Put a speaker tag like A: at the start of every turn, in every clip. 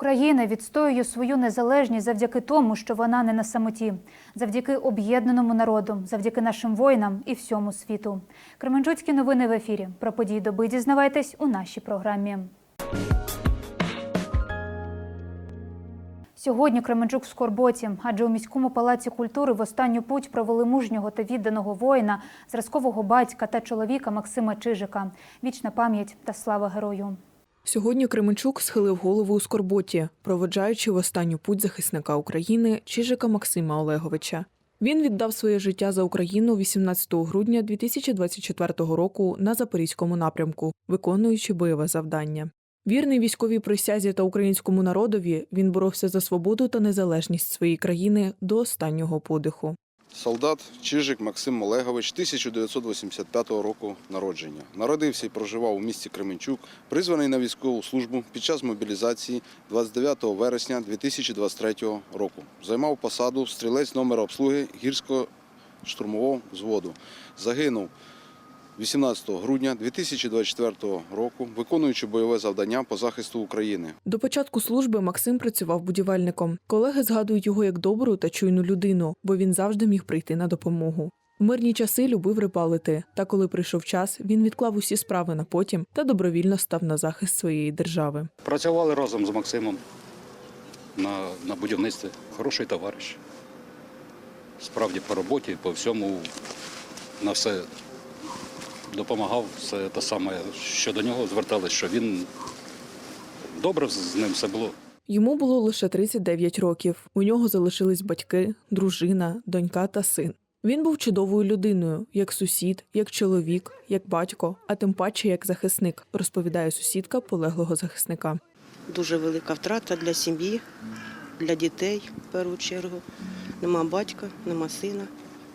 A: Україна відстоює свою незалежність завдяки тому, що вона не на самоті, завдяки об'єднаному народу, завдяки нашим воїнам і всьому світу. Кременчуцькі новини в ефірі. Про події доби дізнавайтесь у нашій програмі. Сьогодні Кременчук в скорботі, адже у міському палаці культури в останню путь провели мужнього та відданого воїна, зразкового батька та чоловіка Максима Чижика. Вічна пам'ять та слава герою.
B: Сьогодні Кременчук схилив голову у скорботі, проводжаючи в останню путь захисника України Чижика Максима Олеговича. Він віддав своє життя за Україну 18 грудня 2024 року на Запорізькому напрямку, виконуючи бойове завдання. Вірний військовій присязі та українському народові, він боровся за свободу та незалежність своєї країни до останнього подиху.
C: Солдат Чижик Максим Олегович 1985 року народження. Народився і проживав у місті Кременчук, призваний на військову службу під час мобілізації 29 вересня 2023 року. Займав посаду стрілець номера обслуги гірського штурмового взводу. Загинув 18 грудня 2024 року, виконуючи бойове завдання по захисту України.
B: До початку служби Максим працював будівельником. Колеги згадують його як добру та чуйну людину, бо він завжди міг прийти на допомогу. В мирні часи любив рибалити, та коли прийшов час, він відклав усі справи на потім та добровільно став на захист своєї держави.
D: Працювали разом з Максимом на, на будівництві. Хороший товариш. Справді по роботі, по всьому на все допомагав. Все те саме, що до нього звертались, що він добре з ним все було.
B: Йому було лише 39 років. У нього залишились батьки, дружина, донька та син. Він був чудовою людиною, як сусід, як чоловік, як батько, а тим паче як захисник, розповідає сусідка полеглого захисника.
E: Дуже велика втрата для сім'ї, для дітей в першу чергу. Нема батька, нема сина,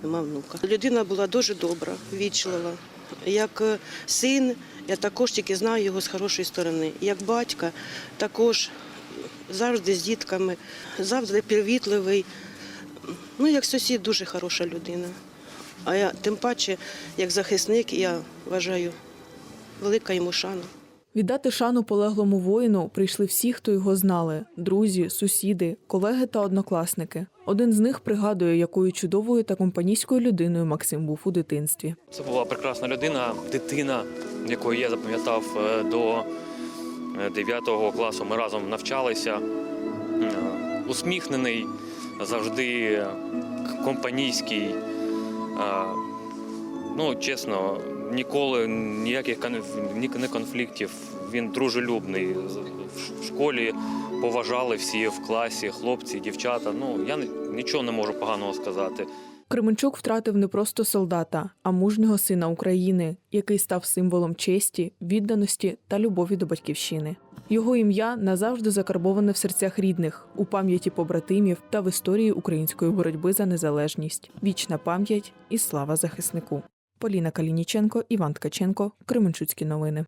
E: нема внука. Людина була дуже добра, вічлива. Як е, син, я також тільки знаю його з хорошої сторони. Як батька, також завжди з дітками, завжди привітливий. Ну, як сусід, дуже хороша людина. А я тим паче, як захисник, я вважаю, велика йому шана.
B: Віддати шану полеглому воїну прийшли всі, хто його знали: друзі, сусіди, колеги та однокласники. Один з них пригадує, якою чудовою та компанійською людиною Максим був у дитинстві.
F: Це була прекрасна людина, дитина, якою я запам'ятав е, до 9 класу. Ми разом навчалися. Е, Усміхнений, завжди компанійський. Е, Ну, чесно, ніколи ніяких не конфліктів. Він дружелюбний. В школі поважали всі в класі, хлопці, дівчата. Ну, я нічого не можу поганого сказати.
B: Кременчук втратив не просто солдата, а мужнього сина України, який став символом честі, відданості та любові до батьківщини. Його ім'я назавжди закарбоване в серцях рідних, у пам'яті побратимів та в історії української боротьби за незалежність. Вічна пам'ять і слава захиснику. Поліна Калініченко, Іван Ткаченко, Кременчуцькі новини.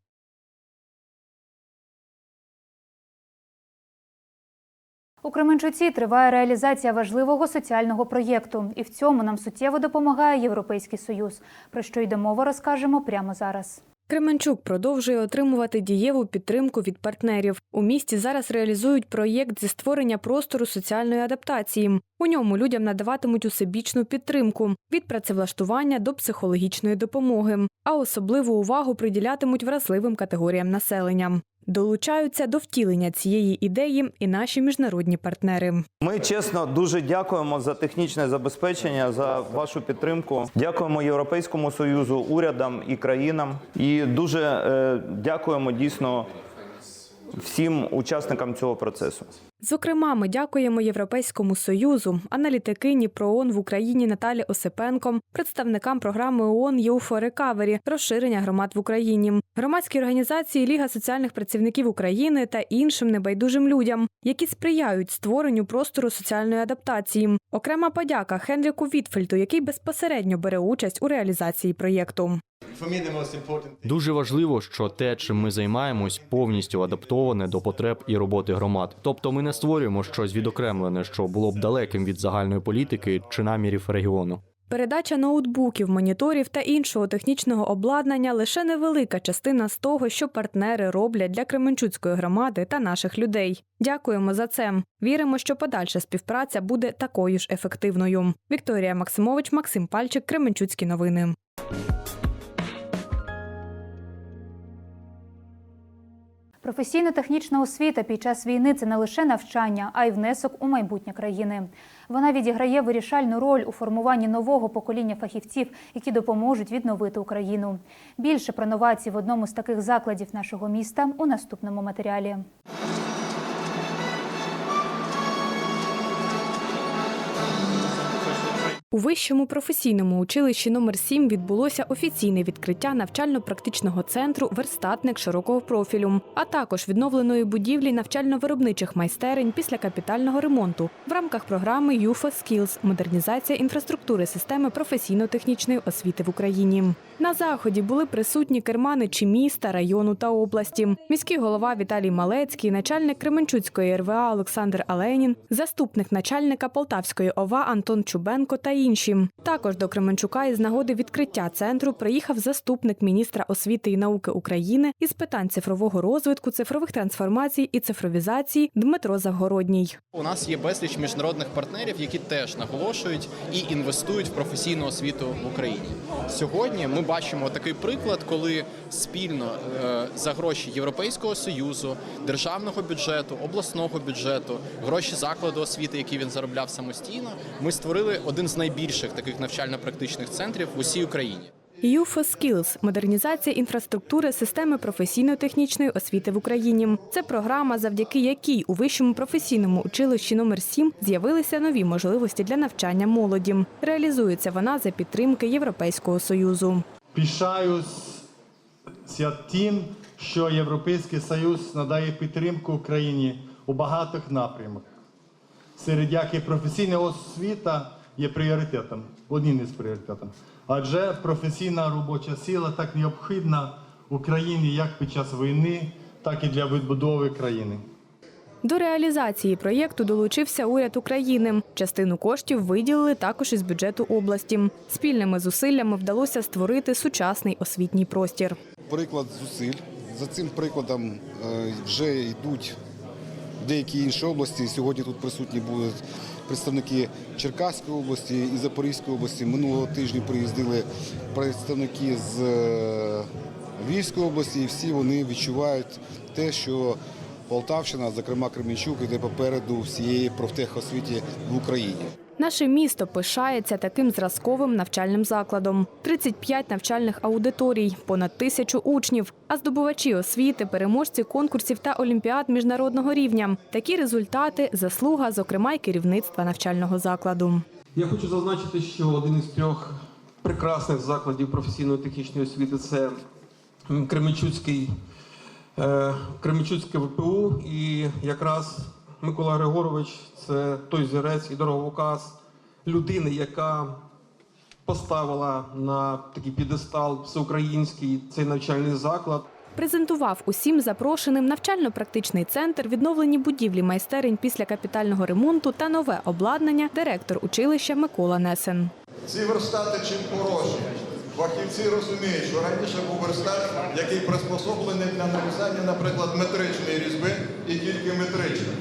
A: У Кременчуці триває реалізація важливого соціального проєкту, і в цьому нам суттєво допомагає Європейський Союз. Про що йде мова, розкажемо прямо зараз.
G: Кременчук продовжує отримувати дієву підтримку від партнерів. У місті зараз реалізують проєкт зі створення простору соціальної адаптації. У ньому людям надаватимуть усебічну підтримку від працевлаштування до психологічної допомоги, а особливу увагу приділятимуть вразливим категоріям населення. Долучаються до втілення цієї ідеї і наші міжнародні партнери.
H: Ми чесно дуже дякуємо за технічне забезпечення, за вашу підтримку. Дякуємо Європейському союзу, урядам і країнам. І дуже е, дякуємо дійсно всім учасникам цього процесу.
G: Зокрема, ми дякуємо Європейському союзу, аналітикині ПРООН в Україні Наталі Осипенко, представникам програми ООН «You for Recovery» розширення громад в Україні, громадській організації Ліга соціальних працівників України та іншим небайдужим людям, які сприяють створенню простору соціальної адаптації. Окрема подяка Хенріку Вітфельту, який безпосередньо бере участь у реалізації проєкту.
I: Дуже важливо, що те, чим ми займаємось, повністю адаптоване до потреб і роботи громад. Тобто ми не створюємо щось відокремлене, що було б далеким від загальної політики чи намірів регіону.
G: Передача ноутбуків, моніторів та іншого технічного обладнання лише невелика частина з того, що партнери роблять для Кременчуцької громади та наших людей. Дякуємо за це. Віримо, що подальша співпраця буде такою ж ефективною. Вікторія Максимович, Максим Пальчик, Кременчуцькі новини.
A: Професійно-технічна освіта під час війни це не лише навчання, а й внесок у майбутнє країни. Вона відіграє вирішальну роль у формуванні нового покоління фахівців, які допоможуть відновити Україну. Більше про новації в одному з таких закладів нашого міста у наступному матеріалі.
G: У вищому професійному училищі номер 7 відбулося офіційне відкриття навчально-практичного центру Верстатник широкого профілю, а також відновленої будівлі навчально-виробничих майстерень після капітального ремонту в рамках програми UFO Skills – модернізація інфраструктури системи професійно-технічної освіти в Україні. На заході були присутні керманичі міста, району та області. Міський голова Віталій Малецький, начальник Кременчуцької РВА Олександр Аленін, заступник начальника Полтавської ОВА Антон Чубенко та інші. Також до Кременчука із нагоди відкриття центру приїхав заступник міністра освіти і науки України із питань цифрового розвитку, цифрових трансформацій і цифровізації Дмитро Завгородній.
E: У нас є безліч міжнародних партнерів, які теж наголошують і інвестують в професійну освіту в Україні. Сьогодні ми бачимо такий приклад, коли спільно е, за гроші Європейського союзу, державного бюджету, обласного бюджету, гроші закладу освіти, які він заробляв самостійно, ми створили один з найбільших таких навчально-практичних центрів в усій Україні.
G: UFO Skills – модернізація інфраструктури системи професійно-технічної освіти в Україні. Це програма, завдяки якій у вищому професійному училищі номер 7 з'явилися нові можливості для навчання молоді. Реалізується вона за підтримки Європейського союзу.
J: Пишаюся тим, що Європейський Союз надає підтримку Україні у багатих напрямах, серед яких професійна освіта є пріоритетом, одним із пріоритетів. Адже професійна робоча сила так необхідна Україні як під час війни, так і для відбудови країни.
G: До реалізації проєкту долучився уряд України. Частину коштів виділили також із бюджету області. Спільними зусиллями вдалося створити сучасний освітній простір.
K: приклад зусиль. За цим прикладом е, вже йдуть деякі інші області. Сьогодні тут присутні будуть представники Черкаської області і Запорізької області. Минулого тижня приїздили представники з е, Львівської області, і всі вони відчувають те, що Полтавщина, зокрема Кременчук, йде попереду всієї профтехосвіті в Україні.
G: Наше місто пишається таким зразковим навчальним закладом: 35 навчальних аудиторій, понад тисячу учнів, а здобувачі освіти, переможці конкурсів та олімпіад міжнародного рівня. Такі результати заслуга, зокрема, й керівництва навчального закладу.
L: Я хочу зазначити, що один із трьох прекрасних закладів професійної технічної освіти це Кременчуцький, е, Кременчуцьке ВПУ. І якраз Микола Григорович це той зірець і дороговуказ людини, яка поставила на такий підестал всеукраїнський цей навчальний заклад.
G: Презентував усім запрошеним навчально-практичний центр, відновлені будівлі майстерень після капітального ремонту та нове обладнання директор училища Микола Несен.
M: Ці верстати чим хороші. Фахівці розуміють, що раніше був верстат, який приспособлений для нарізання, наприклад, метричної різьби і тільки метричної.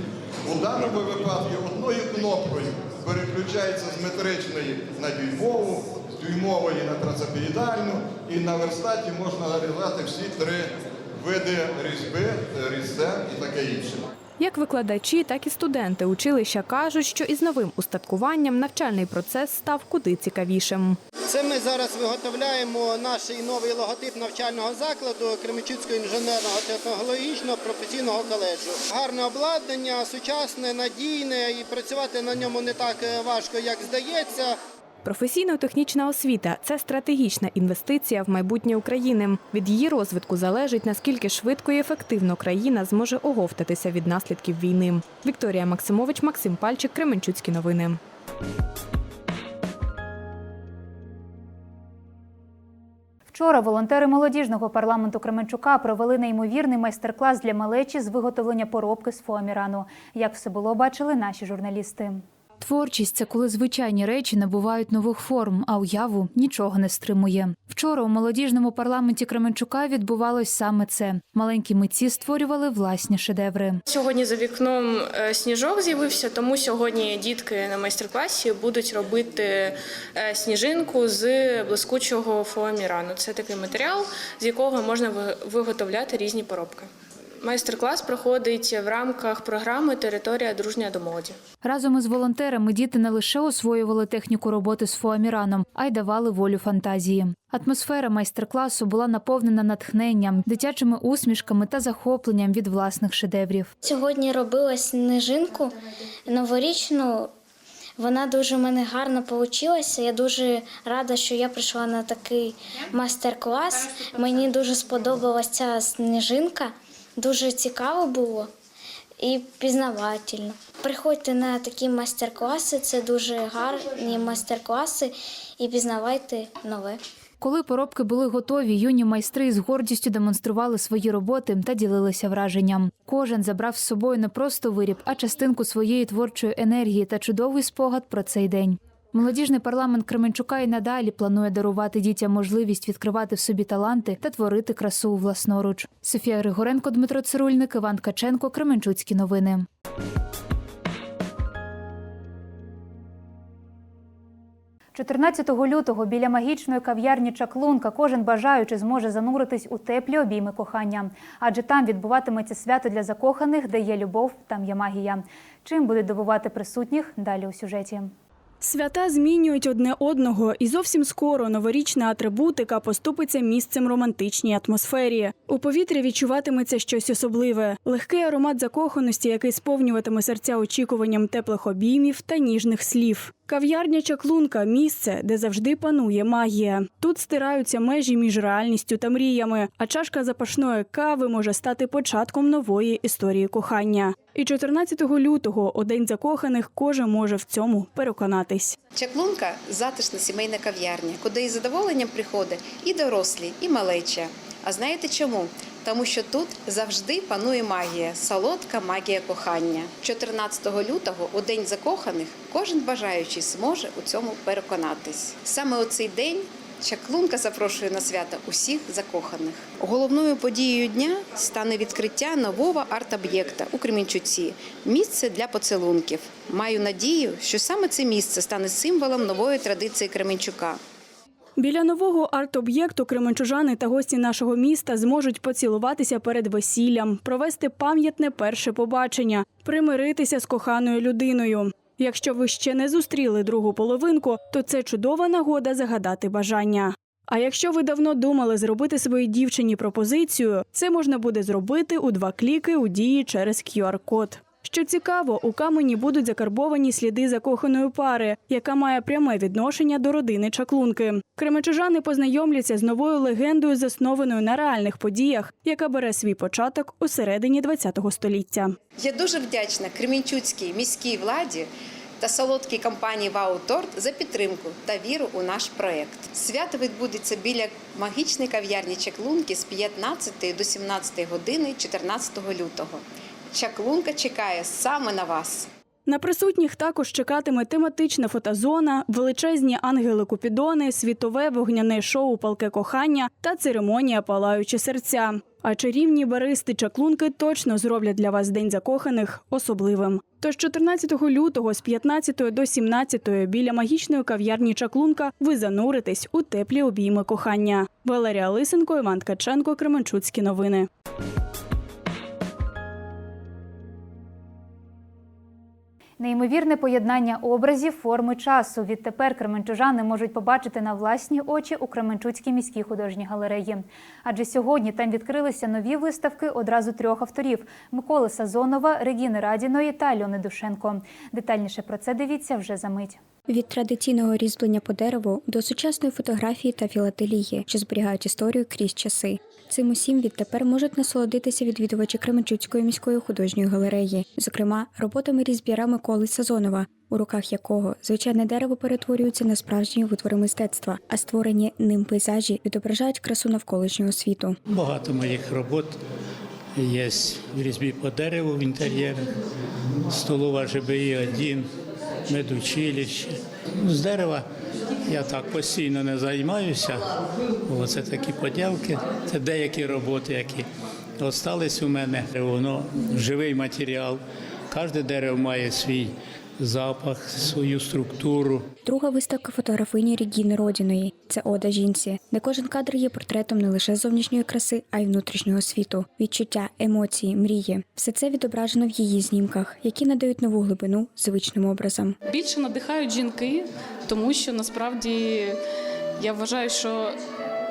M: У даному випадку одною кнопкою переключається з метричної на дюймову, з дюймової на трацепіїдальну, і на верстаті можна реалізувати всі три види різьби, різцем і таке інше.
G: Як викладачі, так і студенти училища кажуть, що із новим устаткуванням навчальний процес став куди цікавішим.
N: Це ми зараз виготовляємо наш новий логотип навчального закладу Кременчуцького інженерного технологічного професійного коледжу. Гарне обладнання, сучасне, надійне і працювати на ньому не так е, важко, як здається.
G: Професійно-технічна освіта це стратегічна інвестиція в майбутнє України. Від її розвитку залежить наскільки швидко і ефективно країна зможе оговтатися від наслідків війни. Вікторія Максимович, Максим Пальчик, Кременчуцькі новини.
A: Вчора волонтери молодіжного парламенту Кременчука провели неймовірний майстер-клас для малечі з виготовлення поробки з фоамірану. Як все було, бачили наші журналісти. Творчість це коли звичайні речі набувають нових форм, а уяву нічого не стримує. Вчора у молодіжному парламенті Кременчука відбувалось саме це. Маленькі митці створювали власні шедеври.
O: Сьогодні за вікном е, сніжок з'явився, тому сьогодні дітки на майстер-класі будуть робити е, сніжинку з блискучого фоамірану. Це такий матеріал, з якого можна виготовляти різні поробки. Майстер-клас проходить в рамках програми Територія дружня до молоді.
A: Разом із волонтерами діти не лише освоювали техніку роботи з фоаміраном, а й давали волю фантазії. Атмосфера майстер-класу була наповнена натхненням, дитячими усмішками та захопленням від власних шедеврів.
P: Сьогодні робила сніжинку новорічну. Вона дуже в мене гарно вийшла. Я дуже рада, що я прийшла на такий майстер-клас. Мені дуже сподобалася ця сніжинка. Дуже цікаво було і пізнавательно. Приходьте на такі майстер-класи, це дуже гарні майстер-класи і пізнавайте нове.
A: Коли поробки були готові, юні майстри з гордістю демонстрували свої роботи та ділилися враженням. Кожен забрав з собою не просто виріб, а частинку своєї творчої енергії та чудовий спогад про цей день. Молодіжний парламент Кременчука і надалі планує дарувати дітям можливість відкривати в собі таланти та творити красу власноруч. Софія Григоренко, Дмитро Цирульник, Іван Каченко, Кременчуцькі новини. 14 лютого біля магічної кав'ярні Чаклунка кожен бажаючи зможе зануритись у теплі обійми кохання, адже там відбуватиметься свято для закоханих, де є любов, там є магія. Чим буде добувати присутніх далі у сюжеті.
B: Свята змінюють одне одного, і зовсім скоро новорічна атрибутика поступиться місцем романтичній атмосфері. У повітрі відчуватиметься щось особливе, легкий аромат закоханості, який сповнюватиме серця очікуванням теплих обіймів та ніжних слів. Кав'ярня Чаклунка місце, де завжди панує магія. Тут стираються межі між реальністю та мріями, а чашка запашної кави може стати початком нової історії кохання. І 14 лютого, у закоханих, кожен може в цьому переконатись.
Q: Чаклунка затишна сімейна кав'ярня, куди із задоволенням приходить і дорослі, і малеча. А знаєте чому? Тому що тут завжди панує магія, солодка магія кохання. 14 лютого, у день закоханих, кожен бажаючий зможе у цьому переконатись. Саме у цей день Чаклунка запрошує на свято усіх закоханих. Головною подією дня стане відкриття нового арт-об'єкта у Кремінчуці місце для поцілунків. Маю надію, що саме це місце стане символом нової традиції Кременчука.
B: Біля нового арт-об'єкту кременчужани та гості нашого міста зможуть поцілуватися перед весіллям, провести пам'ятне перше побачення, примиритися з коханою людиною. Якщо ви ще не зустріли другу половинку, то це чудова нагода загадати бажання. А якщо ви давно думали зробити своїй дівчині пропозицію, це можна буде зробити у два кліки у дії через QR-код. Що цікаво, у камені будуть закарбовані сліди закоханої пари, яка має пряме відношення до родини чаклунки. Кременчужани познайомляться з новою легендою, заснованою на реальних подіях, яка бере свій початок у середині ХХ століття.
Q: Я дуже вдячна Кременчуцькій міській владі та солодкій компанії Вау Торт за підтримку та віру у наш проект. Свято відбудеться біля магічної кав'ярні Чаклунки з 15 до 17 години 14 лютого. Чаклунка чекає саме на вас.
B: На присутніх також чекатиме тематична фотозона, величезні ангели-купідони, світове вогняне шоу Палке кохання та церемонія Палаючі серця. А чарівні баристи чаклунки точно зроблять для вас день закоханих особливим. Тож 14 лютого з 15 до 17 біля магічної кав'ярні Чаклунка ви зануритесь у теплі обійми кохання. Валерія Лисенко, Іван Ткаченко, Кременчуцькі новини.
A: Неймовірне поєднання образів, форми часу. Відтепер кременчужани можуть побачити на власні очі у Кременчуцькій міській художній галереї. Адже сьогодні там відкрилися нові виставки одразу трьох авторів: Миколи Сазонова, Регіни Радіної та Альони Душенко. Детальніше про це дивіться вже за мить.
R: Від традиційного різьблення по дереву до сучасної фотографії та філателії, що зберігають історію крізь часи. Цим усім відтепер можуть насолодитися відвідувачі Кременчуцької міської художньої галереї, зокрема роботами різьбіра Миколи Сазонова, у руках якого звичайне дерево перетворюється на справжні витвори мистецтва, а створені ним пейзажі відображають красу навколишнього світу.
S: Багато моїх робот є в різьбі по дереву в інтер'єрах, столова ЖБІ 1 медучилище. Ну, З дерева я так постійно не займаюся. бо Це такі поділки, це деякі роботи, які залишились у мене. Воно живий матеріал. Кожне дерево має свій запах, свою структуру.
R: Друга виставка фотографині Регіни Родіної це ода жінці, де кожен кадр є портретом не лише зовнішньої краси, а й внутрішнього світу, відчуття, емоції, мрії. Все це відображено в її знімках, які надають нову глибину звичним образом.
T: Більше надихають жінки, тому що насправді я вважаю, що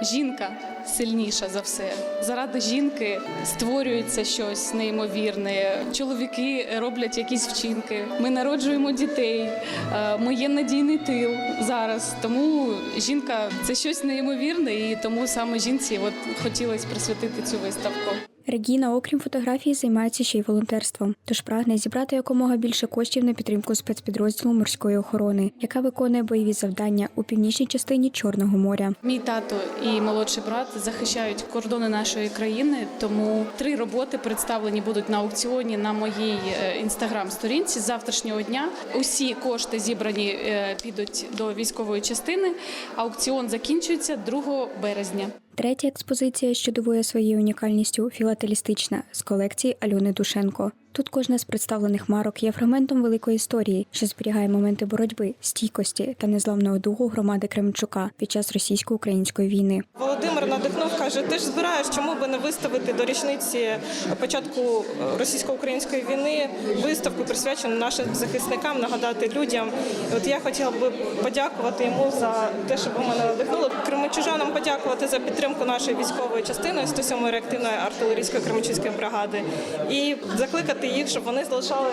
T: жінка сильніша за все. Заради жінки створюється щось неймовірне. Чоловіки роблять якісь вчинки. Ми народжуємо дітей. е, Ми є надійний тил зараз. Тому жінка це щось неймовірне, і тому саме жінці от хотілося присвятити цю виставку.
R: Регіна, окрім фотографії, займається ще й волонтерством, тож прагне зібрати якомога більше коштів на підтримку спецпідрозділу морської охорони, яка виконує бойові завдання у північній частині Чорного моря.
T: Мій тато і молодший брат захищають кордони нашої країни, тому три роботи представлені будуть на аукціоні на моїй інстаграм-сторінці з завтрашнього дня. Усі кошти зібрані е, підуть до військової частини. Аукціон закінчується 2 березня.
R: Третя експозиція, що дивує своєю унікальністю, філателістична з колекції Альони Душенко. Тут кожна з представлених марок є фрагментом великої історії, що зберігає моменти боротьби, стійкості та незламного духу громади Кременчука під час російсько-української війни.
U: Володимир надихнув, каже: ти ж збираєш, чому би не виставити до річниці початку е, російсько-української війни виставку присвячену нашим захисникам, нагадати людям. От я хотіла би подякувати йому за те, що мене надихнули. Кременчужанам подякувати за підтримку нашої військової частини 107-ї реактивної артилерійської Кременчуцької бригади і закликати їх, щоб вони залишали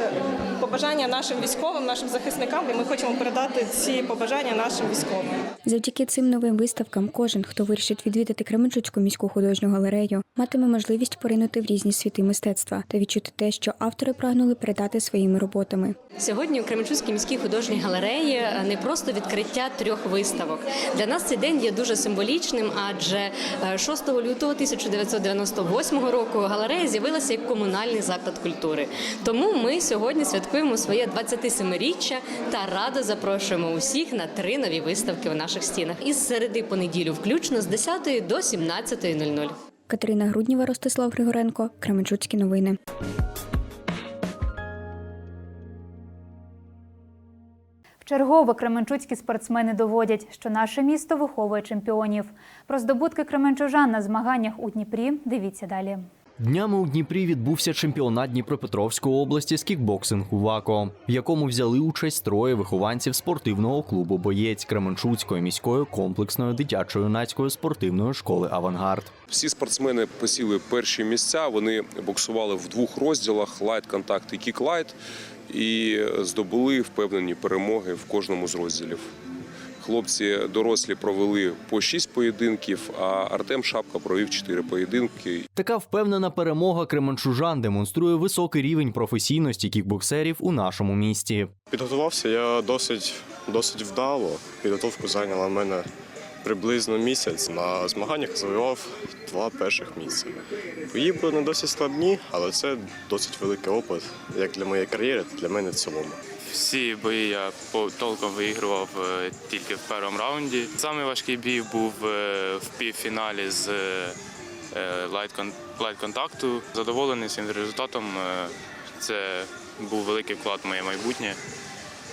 U: побажання нашим військовим, нашим захисникам. І ми хочемо передати ці побажання нашим військовим.
R: Завдяки цим новим виставкам кожен, хто вирішить відвідати Кременчуцьку міську художню галерею, матиме можливість поринути в різні світи мистецтва та відчути те, що автори прагнули передати своїми роботами.
V: Сьогодні у Кременчуцькій міській художній галереї не просто відкриття трьох виставок. Для нас цей день є дуже символічним, адже е, 6 лютого 1998 року галерея з'явилася як комунальний заклад культури. Тому ми сьогодні святкуємо своє 27-річчя та радо запрошуємо усіх на три нові виставки у наших стінах із середи по неділю, включно з 10 до 17.00.
R: Катерина Грудніва, Ростислав Григоренко, Кременчуцькі новини.
A: Вчергове кременчуцькі спортсмени доводять, що наше місто виховує чемпіонів. Про здобутки кременчужан на змаганнях у Дніпрі дивіться далі.
I: Днями у Дніпрі відбувся чемпіонат Дніпропетровської області з кікбоксингу ВАКО, в якому взяли участь троє вихованців спортивного клубу Боєць Кременчуцької міської комплексної дитячо-юнацької спортивної школи Авангард.
W: Всі спортсмени посіли перші місця. Вони боксували в двох розділах: лайт контакт і кік лайт, і здобули впевнені перемоги в кожному з розділів. Хлопці дорослі провели по шість поєдинків, а Артем Шапка провів чотири поєдинки.
I: Така впевнена перемога кременчужан демонструє високий рівень професійності кікбоксерів у нашому місті.
X: Підготувався я досить, досить вдало. Підготовка зайняла мене приблизно місяць. На змаганнях завоював два перших місця. Бої були не досить складні, але це досить великий опит як для моєї кар'єри, так і для мене в цілому.
Y: Всі бої я толком виігрував е, тільки в першому раунді. Самий важкий бій був е, в півфіналі з е, лайт-контакту. Задоволений цим результатом. Е, Це був великий вклад в моє майбутнє.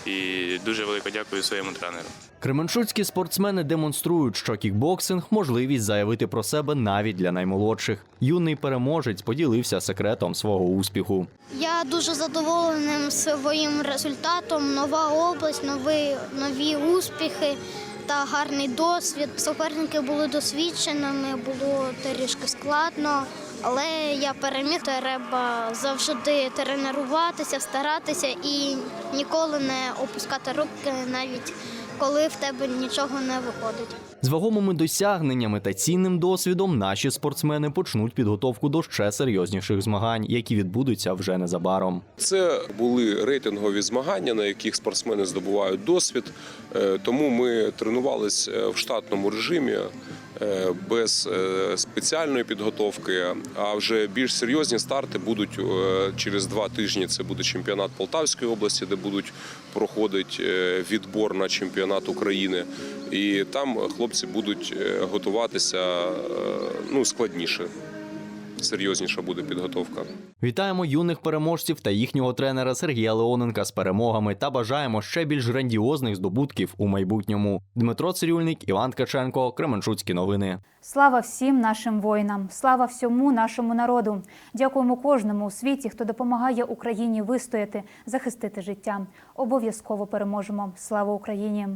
Y: І дуже велико дякую своєму тренеру.
I: Кременчуцькі спортсмени демонструють, що кікбоксинг можливість заявити про себе навіть для наймолодших. Юний переможець поділився секретом свого успіху.
Z: Я дуже задоволеним своїм результатом. Нова область, нові, нові успіхи та гарний досвід. Суперники були досвідченими, було трішки складно, але я переміг. Треба завжди тренуватися, старатися і ніколи не опускати руки, навіть коли в тебе нічого не виходить.
I: З вагомими досягненнями та цінним досвідом наші спортсмени почнуть підготовку до ще серйозніших змагань, які відбудуться вже незабаром.
W: Це були рейтингові змагання, на яких спортсмени здобувають досвід. Е, Тому ми тренувалися в штатному режимі. Е, без е, спеціальної підготовки. А вже більш серйозні старти будуть е, через два тижні. Це буде чемпіонат Полтавської області, де будуть проходить е, відбор на чемпіонат України. І там хлопці будуть готуватися ну, складніше, серйозніша буде підготовка.
I: Вітаємо юних переможців та їхнього тренера Сергія Леоненка з перемогами та бажаємо ще більш грандіозних здобутків у майбутньому. Дмитро Цирюльник, Іван Ткаченко, Кременчуцькі новини.
A: Слава всім нашим воїнам, слава всьому нашому народу. Дякуємо кожному у світі, хто допомагає Україні вистояти, захистити життя. Обов'язково переможемо. Слава Україні!